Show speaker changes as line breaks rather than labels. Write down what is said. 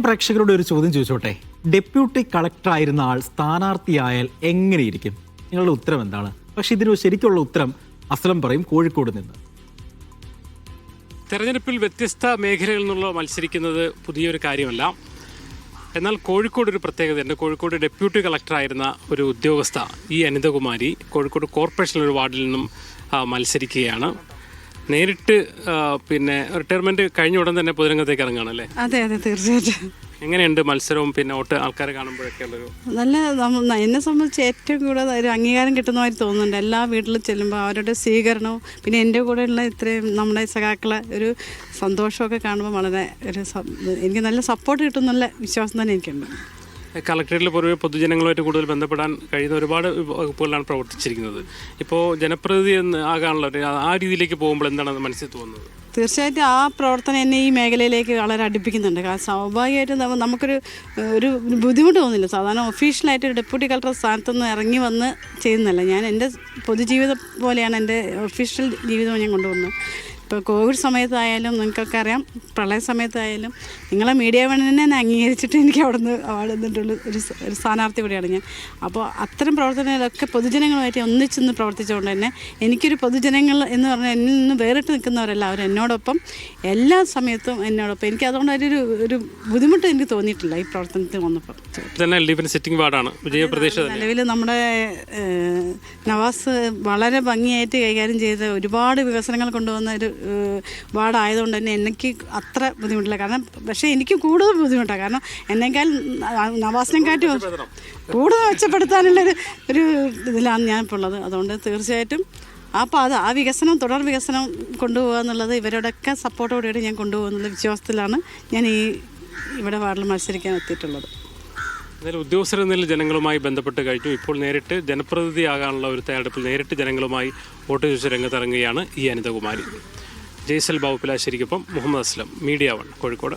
ഞാൻ പ്രേക്ഷകരോട് ഒരു ചോദ്യം ചോദിച്ചോട്ടെ? ഡെപ്യൂട്ടി കളക്ടർ ആയിരുന്ന ആൾ സ്ഥാനാർത്ഥിയായാൽ എങ്ങനെയിരിക്കും? നിങ്ങളുടെ ഉത്തരം എന്താണ്? പക്ഷെ ഇതിന് ശരിക്കുള്ള ഉത്തരം അസ്ലം പറയും കോഴിക്കോട് നിന്ന്.
തെരഞ്ഞെടുപ്പിൽ വ്യത്യസ്ത മേഖലകളിൽ നിന്നുള്ള മത്സരിക്കുന്നത് പുതിയൊരു കാര്യമല്ല. എന്നാൽ കോഴിക്കോട് ഒരു പ്രത്യേകതയുണ്ട്. കോഴിക്കോട് ഡെപ്യൂട്ടി കളക്ടറായിരുന്ന ഒരു ഉദ്യോഗസ്ഥ ഈ അനിതകുമാരി കോഴിക്കോട് കോർപ്പറേഷൻ ഒരു വാർഡിൽ നിന്നും മത്സരിക്കുകയാണ്. നേരിട്ട് പിന്നെ റിട്ടയർമെന്റ് കഴിഞ്ഞ ഉടൻ തന്നെ പൊതുരംഗത്തേക്ക് ഇറങ്ങുകയാണ് അല്ലേ
അതെ അതെ തീർച്ചയായിട്ടും.
എങ്ങനെയുണ്ട് മത്സരവും പിന്നെ ഓട്ട് ആൾക്കാരെ കാണുമ്പോഴൊക്കെ ഉള്ളൊരു
നല്ല നമ്മ- എന്നെ സംബന്ധിച്ച് ഏറ്റവും കൂടുതൽ ഒരു അംഗീകാരം കിട്ടുന്നതായി തോന്നുന്നുണ്ട്. എല്ലാ വീട്ടിലും ചെല്ലുമ്പോൾ അവരുടെ സ്വീകരണവും പിന്നെ എന്റെ കൂടെയുള്ള ഇത്രയും നമ്മുടെ സഖാക്കളെ ഒരു സന്തോഷമൊക്കെ കാണുമ്പോൾ വളരെ ഒരു സ- എനിക്ക് നല്ല സപ്പോർട്ട് കിട്ടുന്നുള്ള വിശ്വാസം തന്നെ എനിക്കുണ്ട്.
കളക്ടറേറ്റിൽ പൊതുവെ പൊതുജനങ്ങളുമായിട്ട് കൂടുതൽ ബന്ധപ്പെടാൻ കഴിയുന്ന ഒരുപാട് വകുപ്പുകളിലാണ് പ്രവർത്തിച്ചിരിക്കുന്നത്. ഇപ്പോൾ ജനപ്രതിനിധി എന്ന് ആകാനുള്ള ആ രീതിയിലേക്ക് പോകുമ്പോൾ എന്താണ് മനസ്സിൽ തോന്നുന്നത്?
തീർച്ചയായിട്ടും ആ പ്രവർത്തനം എന്നെ ഈ മേഖലയിലേക്ക് വളരെ അടുപ്പിക്കുന്നുണ്ട്. കാരണം സ്വാഭാവികമായിട്ടും നമുക്കൊരു ഒരു ബുദ്ധിമുട്ട് തോന്നില്ല. സാധാരണ ഒഫീഷ്യലായിട്ട് ഒരു ഡെപ്യൂട്ടി കളക്ടർ സ്ഥാനത്തുനിന്ന് ഇറങ്ങി വന്ന് ചെയ്യുന്നില്ല ഞാൻ എന്റെ പൊതുജീവിതം പോലെയാണ് എന്റെ ഒഫീഷ്യൽ ജീവിതം ഞാൻ കൊണ്ടുപോകുന്നത് ഇപ്പോൾ കോവിഡ് സമയത്തായാലും നിങ്ങൾക്കൊക്കെ അറിയാം പ്രളയ സമയത്തായാലും നിങ്ങളെ മീഡിയ വണ്ണിനെ അംഗീകരിച്ചിട്ട് എനിക്ക് അവിടെ നിന്ന് അവാർഡ് തന്നിട്ടുള്ള ഒരു ഒരു സ്ഥാനാർത്ഥി കൂടിയാണ് ഞാൻ. അപ്പോൾ അത്തരം പ്രവർത്തനങ്ങളൊക്കെ പൊതുജനങ്ങളുമായിട്ട് ഒന്നിച്ചെന്ന് പ്രവർത്തിച്ചുകൊണ്ട് തന്നെ എനിക്കൊരു പൊതുജനങ്ങൾ എന്ന് പറഞ്ഞാൽ എന്നിൽ നിന്ന് വേറിട്ട് നിൽക്കുന്നവരല്ല അവർ എന്നോടൊപ്പം എല്ലാ സമയത്തും എന്നോടൊപ്പം. എനിക്ക് അതുകൊണ്ട് ഒരു ഒരു ബുദ്ധിമുട്ട് എനിക്ക് തോന്നിയിട്ടില്ല ഈ പ്രവർത്തനത്തിൽ വന്നപ്പോൾ.
സിറ്റിംഗ് വാർഡാണ്
നിലവിൽ നമ്മുടെ നവാസ് വളരെ ഭംഗിയായിട്ട് കൈകാര്യം ചെയ്ത ഒരുപാട് വികസനങ്ങൾ കൊണ്ടുവന്ന ഒരു വാർഡായതുകൊണ്ട് തന്നെ എനിക്ക് അത്ര ബുദ്ധിമുട്ടില്ല. കാരണം പക്ഷേ എനിക്ക് കൂടുതൽ ബുദ്ധിമുട്ടാണ് കാരണം എന്നേക്കാൾ നവാസിനെക്കാട്ടും കൂടുതൽ മെച്ചപ്പെടുത്താനുള്ളൊരു ഒരു ഇതിലാണ് ഞാൻ ഇപ്പോൾ ഉള്ളത് അതുകൊണ്ട് തീർച്ചയായിട്ടും ആ പാത ആ വികസനം തുടർ വികസനം കൊണ്ടുപോകുക എന്നുള്ളത് ഇവരോടൊക്കെ സപ്പോർട്ടോടുകൂടി ഞാൻ കൊണ്ടുപോകുന്നുള്ള വിശ്വാസത്തിലാണ് ഞാൻ ഈ ഇവിടെ വാർഡിൽ മത്സരിക്കാൻ എത്തിയിട്ടുള്ളത്.
എന്നാലും ഉദ്യോഗസ്ഥർ എന്നതിൽ ജനങ്ങളുമായി ബന്ധപ്പെട്ട് കഴിഞ്ഞു. ഇപ്പോൾ നേരിട്ട് ജനപ്രതിനിധിയാകാനുള്ള ഒരു തയ്യാറെടുപ്പിൽ നേരിട്ട് ജനങ്ങളുമായി വോട്ട് ചോദിച്ച രംഗത്തിറങ്ങുകയാണ് ഈ അനിതകുമാരി. ജയ്സൽ ബാബുപിലാശ്ശേരിക്കൊപ്പം മുഹമ്മദ് അസ്ലം മീഡിയ വൺ കോഴിക്കോട്.